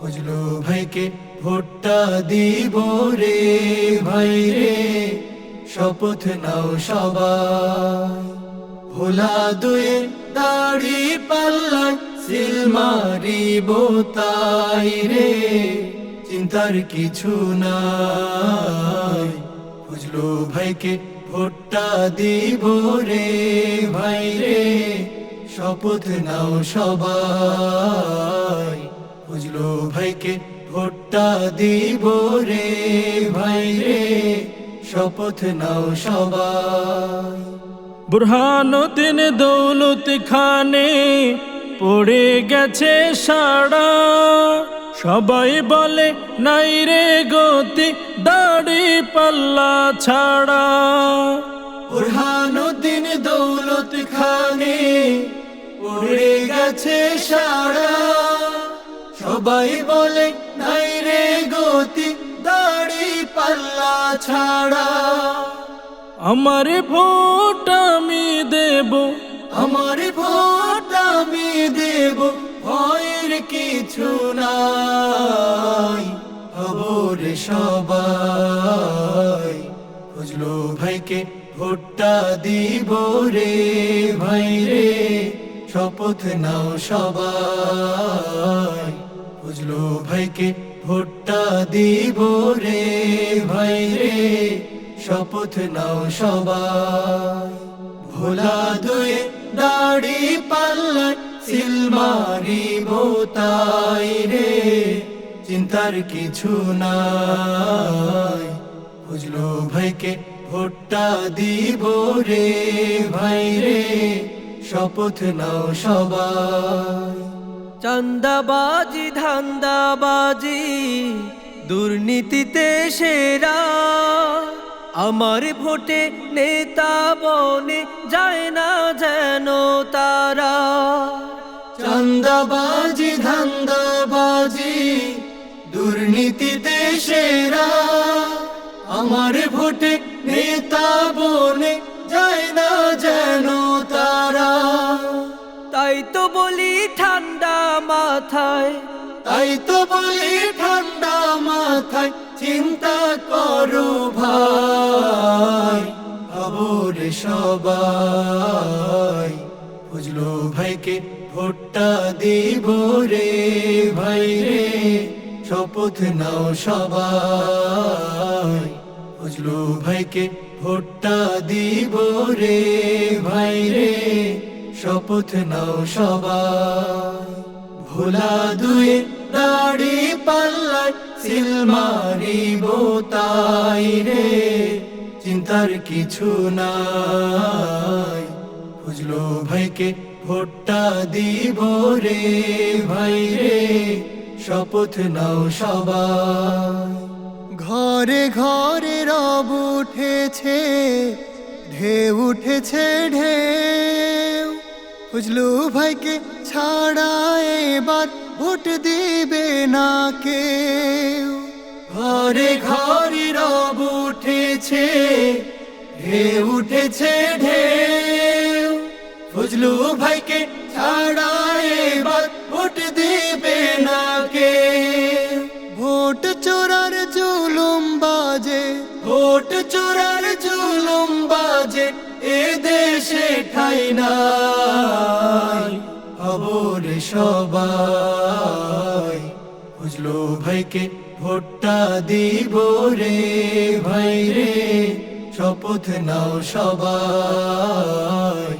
বুঝলো ভাইকে ভোটটা দিব রে ভাই রে। শপথ নাও সবাই। ভোলা দুয়ে দাড়ি পাল্লায় সিল মারিব তাই রে। চিন্তার কিছু নাই। বুঝলো ভাইকে ভোটটা দিব রে ভাই রে। শপথ নাও সবাই। বুঝলো ভাইকে ভোটটা দিব রে ভাই রে শপথ নাও সবাই। বুরহানুদ্দিন দৌলত খানে পড়ে গেছে সাড়া সবাই বলে নাই রে গতি দাড়ি পাল্লা ছাড়া। বুরহানুদ্দিন দৌলত খানে পড়ে গেছে সারা সবাই বলে নাই রে গতি দাড়ি পাল্লা ছাড়া। আমার ভোট আমি দেব। আমার ভোট আমি দেব ভয়ের কিছু নাই। খবর সবাই বুঝলো ভাইকে ভোটটা দিব রে ভাই রে। শপথ নাও সবাই। বুঝলো ভাইকে ভোটটা দিব রে ভাই রে। শপথ নাও সবাই। ভোলা দুয়ে দাড়ি পাল্লায় সিল মারিব তাই রে। চিন্তার কিছু নাই। বুঝলো ভাইকে ভোটটা দিব রে ভাই রে। শপথ নাও সবাই। চান্দাবাজি, ধান্দাবাজি, দুর্নীতিতে সেরা। আমার ভোটে নেতা বনে যায় না যেন তারা। চান্দাবাজি, ধান্দাবাজি, দুর্নীতিতে সেরা। আমার ভোটে নেতা বনে তাই তো বলি ঠান্ডা মাথায় চিন্তা করো ভাই খবর সবাই। বুঝলো ভাইকে ভোটটা দিব রে ভাই রে, শপথ নাও সবাই। বুঝলো ভাইকে ভোটটা দিব রে ভাই রে, শপথ নাও সবাই। ভোলা দুয়ে দাড়ি পাল্লায় সিল মারিব তাই রে। চিন্তার কিছু নাই। বুঝলো ভাইকে, ভোটটা দিব রে ভাই রে। শপথ নাও সবাই। ঘরে ঘরে রব উঠেছে, ঢেউ উঠেছে, ঢেউ বুঝলু ভাইকে ছাড়া এবার ভোট দিবে না কেউ। ঘরে ঘরে রব উঠেছে ঢেউ উঠেছে ঢেউ। বুঝলু ভাইকে ছাড়া এবার ভোট দিবে না কে ভোট চোরার জুলুম বাজে। ভোট চোরার জুলুম বাজে। দেশে ঠাই নাই, খবর সবাই। বুঝলো ভাইকে, ভোটটা দিব রে ভাই রে, শপথ নাও সবাই।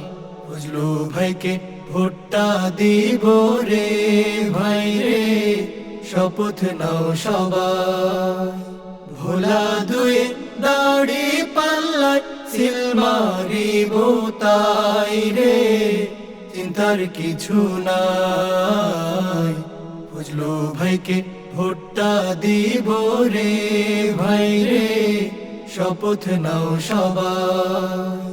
বুঝলো ভাইকে, ভোটটা দিব রে ভাই রে, শপথ নাও সবাই। ভোলা দুয়ে দাড়ি পাল্লায় সিল তাই রে, চিন্তার কিছু নাই। বুঝলো ভাইকে ভোটটা দিব রে, ভাই রে, শপথ নাও সবাই।